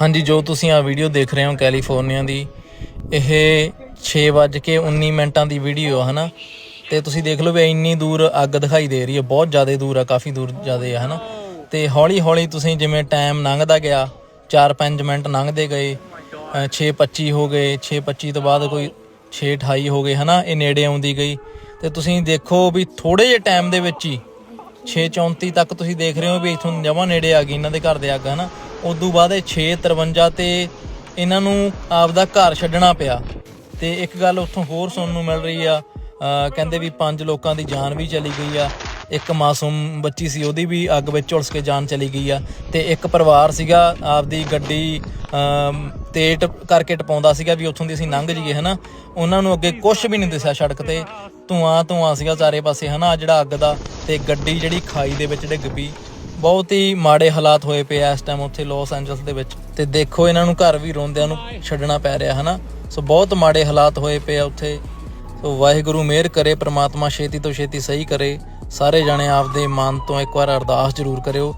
ਹਾਂਜੀ, ਜੋ ਤੁਸੀਂ ਆ ਵੀਡੀਓ ਦੇਖ ਰਹੇ ਹੋ ਕੈਲੀਫੋਰਨੀਆ ਦੀ, ਇਹ 6:19 ਮਿੰਟਾਂ ਦੀ ਵੀਡੀਓ ਹੈ ਹਨਾ? ਤੇ ਤੁਸੀਂ ਦੇਖ ਲਓ ਵੀ ਇੰਨੀ ਦੂਰ ਅੱਗ ਦਿਖਾਈ ਦੇ ਰਹੀ ਹੈ, ਬਹੁਤ ਜ਼ਿਆਦਾ ਦੂਰ ਆ, ਕਾਫੀ ਦੂਰ ਜ਼ਿਆਦਾ ਹੈ ਹਨਾ? ਤੇ ਹੌਲੀ ਹੌਲੀ ਤੁਸੀਂ ਜਿਵੇਂ ਟਾਈਮ ਲੰਘਦਾ ਗਿਆ 4-5 ਮਿੰਟ ਲੰਘਦੇ ਗਏ 6:25 ਹੋ ਗਏ 6:25 ਤੋਂ ਬਾਅਦ ਕੋਈ 6:28 ਹੋ ਗਏ, ਹਨਾ? ਇਹ ਨੇੜੇ ਆਉਂਦੀ ਗਈ। ਤੇ ਤੁਸੀਂ ਦੇਖੋ ਵੀ ਥੋੜੇ ਜਿਹੇ ਟਾਈਮ ਦੇ ਵਿੱਚ ਹੀ 6:34 ਤੱਕ ਤੁਸੀਂ ਦੇਖ ਰਹੇ ਹੋ ਵੀ ਇਥੋਂ ਜਮਾ ਨੇੜੇ ਆ ਗਈ, ਇਹਨਾਂ ਦੇ ਘਰ ਦੇ ਅੱਗ, ਹਨਾ? ਉਦੋਂ ਬਾਅਦ ਇਹ 6:53 ਤੇ ਇਹਨਾਂ ਨੂੰ ਆਪਦਾ ਘਰ ਛੱਡਣਾ ਪਿਆ। ਤੇ ਇੱਕ ਗੱਲ ਉੱਥੋਂ ਹੋਰ ਸੁਣਨ ਨੂੰ ਮਿਲ ਰਹੀ ਆ ਕਹਿੰਦੇ ਵੀ ਪੰਜ ਲੋਕਾਂ ਦੀ ਜਾਨ ਵੀ ਚਲੀ ਗਈ ਆ। ਇੱਕ ਮਾਸੂਮ ਬੱਚੀ ਸੀ, ਉਹਦੀ ਵੀ ਅੱਗ ਵਿੱਚ ਝੁਲਸ ਕੇ ਜਾਨ ਚਲੀ ਗਈ ਆ। ਤੇ ਇੱਕ ਪਰਿਵਾਰ ਸੀਗਾ, ਆਪਦੀ ਗੱਡੀ ਤੇ ਟਪ- ਕਰਕੇ ਟਪਾਉਂਦਾ ਸੀਗਾ ਵੀ ਉੱਥੋਂ ਦੀ ਅਸੀਂ ਲੰਘ ਜਾਈਏ, ਹਨਾ? ਉਹਨਾਂ ਨੂੰ ਅੱਗੇ ਕੁਝ ਵੀ ਨਹੀਂ ਦਿਸਿਆ ਸੜਕ ਤੇ। ਧੂਆਂ ਧੂਆਂ ਸੀਗਾ ਚਾਰੇ ਪਾਸੇ, ਹਨਾ? ਆਹ ਜਿਹੜਾ ਅੱਗ ਦਾ ਤੇ ਗੱਡੀ ਜਿਹੜੀ ਖਾਈ ਦੇ ਵਿੱਚ ਡਿੱਗ ਪਈ। ਬਹੁਤ ਹੀ ਮਾੜੇ ਹਾਲਾਤ ਹੋਏ ਪਏ ਆ ਇਸ ਟਾਈਮ ਉੱਥੇ ਲਾਸ ਐਂਜਲਸ ਦੇ ਵਿੱਚ। ਤੇ ਦੇਖੋ ਇਹਨਾਂ ਨੂੰ ਘਰ ਵੀ ਰੋਂਦਿਆਂ ਨੂੰ ਛੱਡਣਾ ਪੈ ਰਿਹਾ, ਹਨਾ? ਸੋ ਬਹੁਤ ਮਾੜੇ ਹਾਲਾਤ ਹੋਏ ਪਏ ਆ ਉੱਥੇ। ਸੋ ਵਾਹਿਗੁਰੂ ਮਿਹਰ ਕਰੇ, ਪ੍ਰਮਾਤਮਾ ਛੇਤੀ ਤੋਂ ਛੇਤੀ ਸਹੀ ਕਰੇ। ਸਾਰੇ ਜਣੇ ਆਪਦੇ ਮਨ ਤੋਂ ਇੱਕ ਵਾਰ ਅਰਦਾਸ ਜ਼ਰੂਰ ਕਰਿਓ।